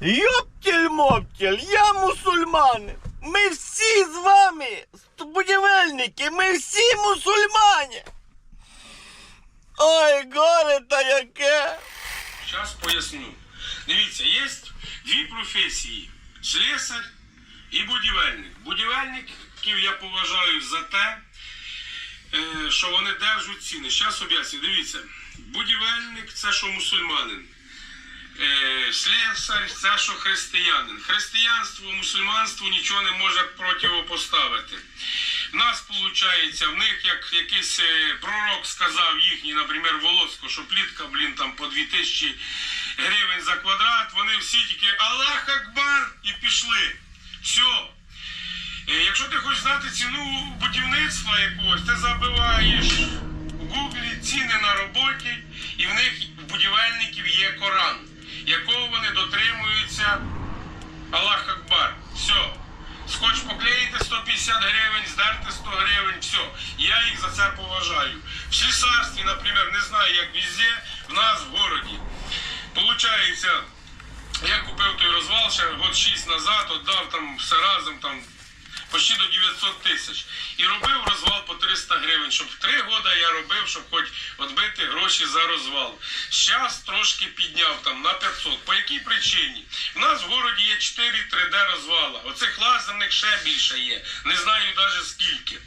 Йоптіль-моптіль, я мусульманин. Ми всі з вами, будівельники, ми всі мусульмані. Ой, горе та яке. Зараз поясню. Дивіться, є дві професії: слесар і будівельник. Будівельників я поважаю за те, е, що вони держать ціни. Зараз об'ясню. Дивіться, будівельник це що мусульманин. Е, Слесар це що християнин. Християнство, мусульманство нічого не може противопоставити. В нас виходить, в них як якийсь е, пророк сказав їхній, наприклад, Волоцько, що плітка, блін, там по 2000 гривень за квадрат, вони всі тільки Аллах Акбар і пішли. Все. Якщо ти хочеш знати ціну будівництва якогось, ти забиваєш в гуглі ціни на роботі, і в них в будівельників є Коран, якого вони дотримуються Аллах Акбар. Все. Скотч поклеїти 150 гривень, здерти 100 гривень, все. Я їх за це поважаю. В слісарстві, наприклад, не знаю, як везде, в нас в городі. Получається, я купив той розвал ще год 6 назад, отдав там все разом там почти до 900 тисяч. І робив розвал по 300 гривень, щоб в 3 роки я робив, щоб хоч відбити гроші за розвал. Зараз трошки підняв там на 500. По якій причині? У нас в городі є 4 3D розвала. Оцих лазерних ще більше є. Не знаю навіть скільки.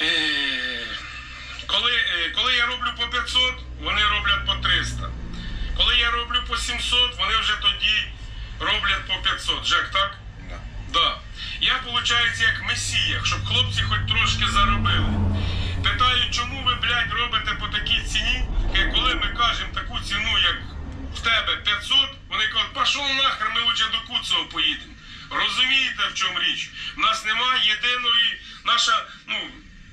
Е, Коли, е, коли я роблю по 500, вони роблять по 300. Коли я роблю по 700, вони вже тоді роблять по 500. Жек, так? Да. Я, виходить, як месія, щоб хлопці хоч трошки заробили. Питаю, чому ви, блядь, робите по такій ціні, Е, коли ми кажемо таку ціну, як в тебе 500, вони кажуть, пішов нахер, ми лучше до Куцева поїдемо. Розумієте, в чому річ? В нас немає єдиної, наша, ну,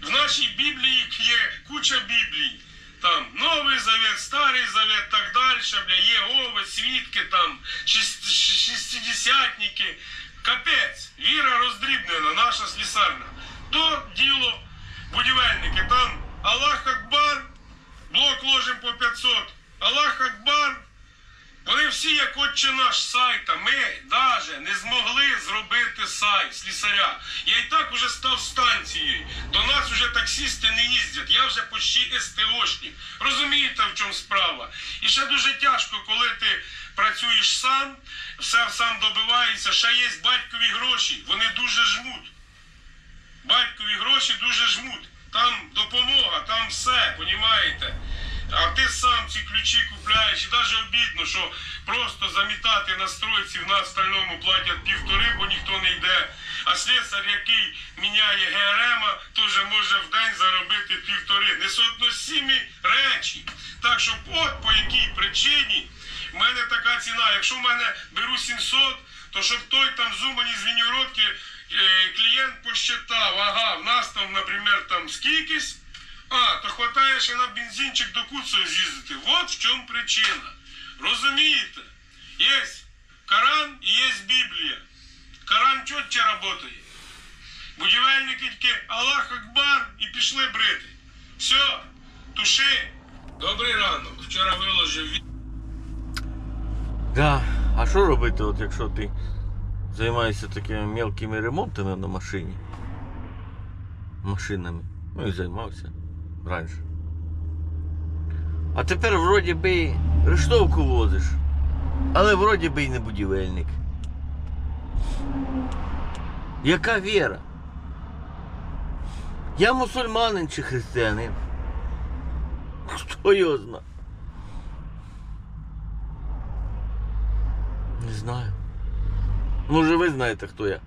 в нашій Біблії є куча Біблій. Там Новий Завет, Старий Завет, так далі, бля, Єгови, свідки, там, шість- ші- шістдесятники. Капець, віра роздрібнена, наша слісарна. То діло будівельники, там Аллах Акбар, блок ложим по 500. Аллах Акбар. Вони всі, як отче наш сайта, ми навіть не змогли зробити сайт слісаря. Я і так уже став станцією. До нас вже таксісти не їздять. Я вже почти СТОшник. Розумієте, в чому справа? І ще дуже тяжко, коли ти працюєш сам, все сам добиваєшся, ще є батькові гроші. Вони дуже жмуть. Батькові гроші дуже жмуть. Там допомога, там все, понімаєте? А ти сам ці ключі купляєш, і навіть обідно, що просто замітати на стройці в нас стальному платять півтори, бо ніхто не йде. А слесар, який міняє ГРМ, теж може в день заробити півтори. Несоотносимі речі. Так що, от по якій причині в мене така ціна. Якщо в мене беру 700, то щоб той там зумані з вініродки е, клієнт посчитав, ага, в нас там, наприклад, там скількись, а, то хватає ще на бензинчик до Куцева з'їздити. От в чому причина. Розумієте? Є Коран і є Біблія. Коран чітко працює. Будівельники тільки Аллах Акбар і пішли брити. Все, туши. Добрий ранок. Вчора виложив відео. Да. А що робити, от якщо ти займаєшся такими мелкими ремонтами на машині? Машинами. Ну і займався раніше. А тепер вроді би рештовку возиш. Але вроді би й не будівельник. Яка віра? Я мусульманин чи християнин? Хто його знає? Не знаю. Може ви знаєте, хто я?